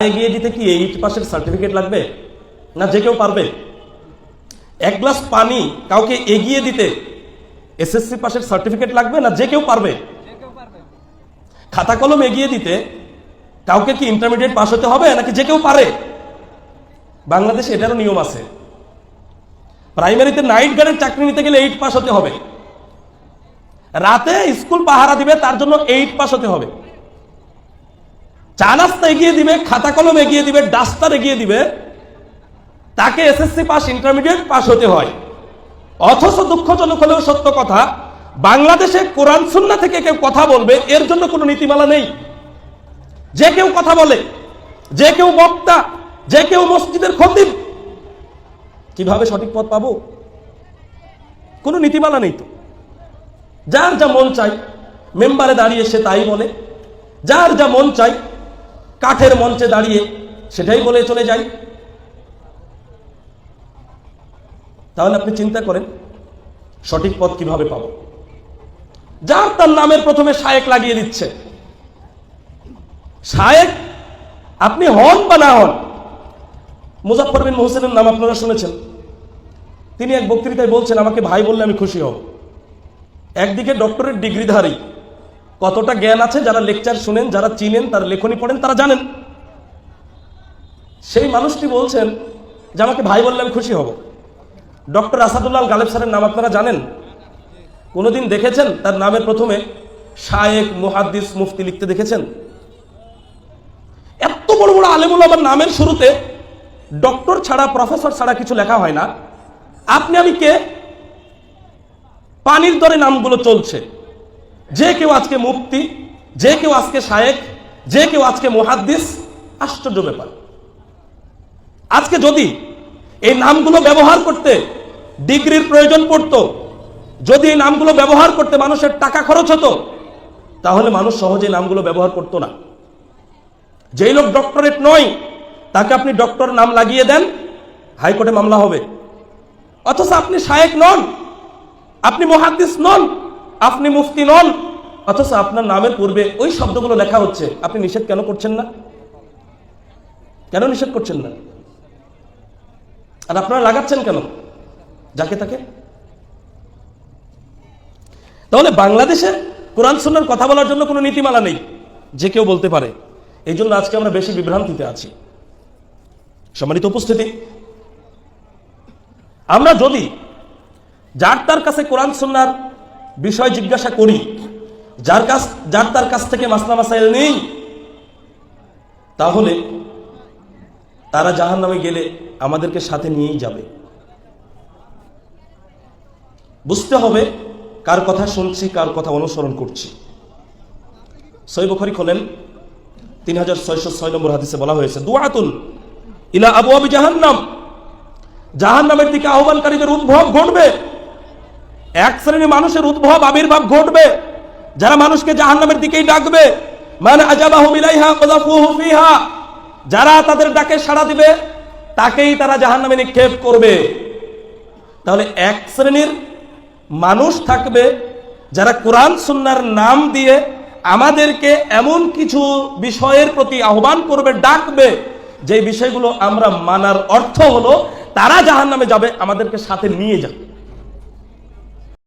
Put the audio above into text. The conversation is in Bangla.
এগিয়ে দিতে কি এইট পাসের সার্টিফিকেট লাগবে? না যে কেউ পারবে? এক গ্লাস পানি কাউকে এগিয়ে দিতে এসএসসি পাসের সার্টিফিকেট লাগবে না যে কেউ পারবে? খাতা কলম এগিয়ে দিতে কাউকে কি ইন্টারমিডিয়েট পাস হতে হবে নাকি যে কেউ পারে? বাংলাদেশে এটারও নিয়ম আছে। প্রাইমারিতে নাইট গার্ডের চাকরি নিতে গেলে এইট পাস হতে হবে। রাতে স্কুল পাহারা দিবে, তার জন্য এইট পাস হতে হবে। চা নাস্তা এগিয়ে দিবে, খাতা কলম এগিয়ে দিবে, ডাস্টার এগিয়ে দিবে, তাকে এসএসসি পাস, ইন্টারমিডিয়েট পাস হতে হয়। অথচ দুঃখজনক হলেও সত্য কথা, বাংলাদেশে কোরআন সুন্না থেকে কেউ কথা বলবে, এর জন্য কোনো নীতিমালা নেই। যে কেউ কথা বলে, যে কেউ বক্তা, যে কেউ মসজিদের খতিব, কীভাবে সঠিক পথ পাবো? কোনো নীতিমালা নেই তো। যার যা মন চাই মেম্বারে দাঁড়িয়ে সে তাই বলে। যার যা মন চাই কাঠের মঞ্চে দাঁড়িয়ে সেটাই বলে চলে যাই। তাহলে আপনি চিন্তা করেন, সঠিক পথ কীভাবে পাবো? যার তার নামের প্রথমে শায়েক লাগিয়ে দিচ্ছে। শায়েক, আপনি হন বা না হন মুজাফর বিন মোহসেনের নাম আপনারা শুনেছেন। তিনি এক বক্তৃতায় বলছেন, আমাকে ভাই বললে আমি খুশি হব। একদিকে ডক্টরের ডিগ্রিধারী কতটা জ্ঞান আছে যারা লেকচার শুনেন, যারা চিনেন, তারা লেখনী পড়েন, তারা জানেন। সেই মানুষটি বলছেন যে, আমাকে ভাই বললে আমি খুশি হব। ডক্টর আসাদুল্লাহ গালেব স্যারের নাম আপনারা জানেন? কোনোদিন দেখেছেন? তার নামের প্রথমে শায়েক মুহাদ্দিস মুফতি লিখতে দেখেছেন? এত বড় বড় আলেমুল আমার নামের শুরুতে ডক্টর ছাড়া, প্রফেসর ছাড়া কিছু লেখা হয় না। আপনি, আমি কে? পানির দরে নামগুলো চলছে। যে কেউ আজকে মুফতি, যে কেউ আজকে শায়েক যে কেউ আজকে মুহাদ্দিস, আশ্চর্য ব্যাপার। আজকে যদি এই নামগুলো ব্যবহার করতে ডিগ্রির প্রয়োজন পড়তো, যদি এই নামগুলো ব্যবহার করতে মানুষের টাকা খরচ হতো, তাহলে মানুষ সহজে নামগুলো ব্যবহার করতো না। যেই লোক ডক্টরেট নয়, তাকে আপনি ডক্টর নাম লাগিয়ে দেন, হাইকোর্টে মামলা হবে। অথচ আপনি শায়েক নন, আপনি মহাদ্দিস নন, আপনি মুফতি নন অথচ আপনার নামের পূর্বে ওই শব্দগুলো লেখা হচ্ছে। আপনি নিষেধ কেন করছেন না? কেন নিষেধ করছেন না? আর আপনারা লাগাচ্ছেন কেন? যাকে তাকে? তাহলে বাংলাদেশে কোরআন সুন্নার কথা বলার জন্য কোনো নীতিমালা নেই, যে কেউ বলতে পারে। এই জন্য আজকে আমরা বেশি বিভ্রান্তিতে আছি। সম্মানিত উপস্থিতি, আমরা যদি যার তার কাছে কোরআন সুন্নার বিষয় জিজ্ঞাসা করি যার কাছ, যার তার কাছ থেকে মাসলা মাসাইল নেই, তাহলে তারা জাহান নামে গেলে আমাদেরকে সাথে নিয়েই যাবে। বুঝতে হবে কার কথা শুনছি, কার কথা অনুসরণ করছি। সই বখরি খোলেন, তিন হাজার ছয়শো ছয় নম্বর হাদিসে বলা হয়েছে দুয়াতুন ইলা আবু আবি জাহান্নাম। জাহান্নামের দিকে আহ্বানকারীদের উদ্ভব ঘটবে। এক শ্রেণির মানুষের উদ্ভব, আবির্ভাব ঘটবে। যারা মানুষকে জাহান্নামের দিকেই ডাকবে মানে ফিহা, যারা তাদের ডাকে সাড়া দিবে, তাকেই তারা জাহান্নামে নিক্ষেপ করবে। তাহলে এক শ্রেণির মানুষ থাকবে যারা কোরআন সুন্নার নাম দিয়ে আমাদেরকে এমন কিছু বিষয়ের প্রতি আহ্বান করবে, ডাকবে যে বিষয়গুলো আমরা মানার অর্থ হলো তারা জাহান্নামে যাবে, আমাদেরকে সাথে নিয়ে যাবে।